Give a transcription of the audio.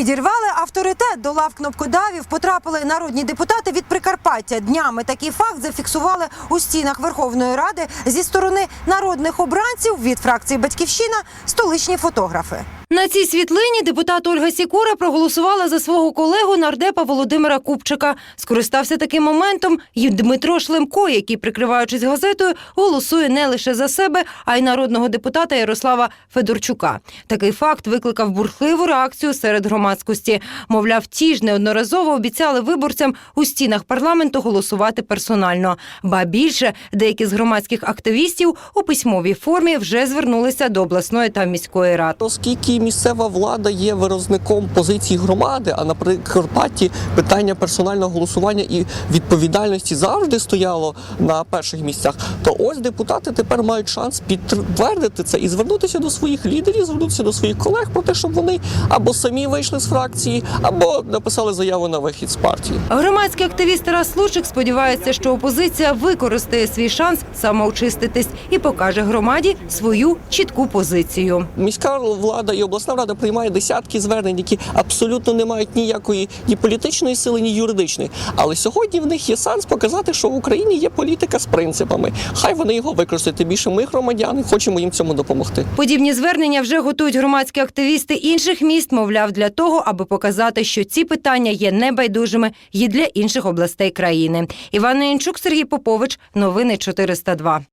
Підірвали авторитет до лав кнопкодавів. Потрапили народні депутати від Прикарпаття. Днями такий факт зафіксували у стінах Верховної Ради зі сторони народних обранців від фракції Батьківщина столичні фотографи. На цій світлині депутат Ольга Сікора проголосувала за свого колегу нардепа Володимира Купчика. Скористався таким моментом і Дмитро Шлемко, який, прикриваючись газетою, голосує не лише за себе, а й народного депутата Ярослава Федорчука. Такий факт викликав бурхливу реакцію серед громадськості. Мовляв, ті ж неодноразово обіцяли виборцям у стінах парламенту голосувати персонально. Ба більше деякі з громадських активістів у письмовій формі вже звернулися до обласної та міської рад. Оскільки місцева влада є виразником позиції громади, а на Прикарпатті питання персонального голосування і відповідальності завжди стояло на перших місцях, то ось депутати тепер мають шанс підтвердити це і звернутися до своїх лідерів, звернутися до своїх колег про те, щоб вони або самі вийшли з фракції, або написали заяву на вихід з партії. Громадський активіст Тарас Лучик сподівається, що опозиція використає свій шанс самоочиститись і покаже громаді свою чітку позицію. Міська влада і обласна рада приймає десятки звернень, які абсолютно не мають ніякої ні політичної сили, ні юридичної. Але сьогодні в них є шанс показати, що в Україні є політика з принципами. Хай вони його використають. Тим більше ми громадяни хочемо їм цьому допомогти. Подібні звернення вже готують громадські активісти інших міст, мовляв, для того, аби показати, що ці питання є небайдужими і для інших областей країни. Іван Інчук, Сергій Попович, новини 402.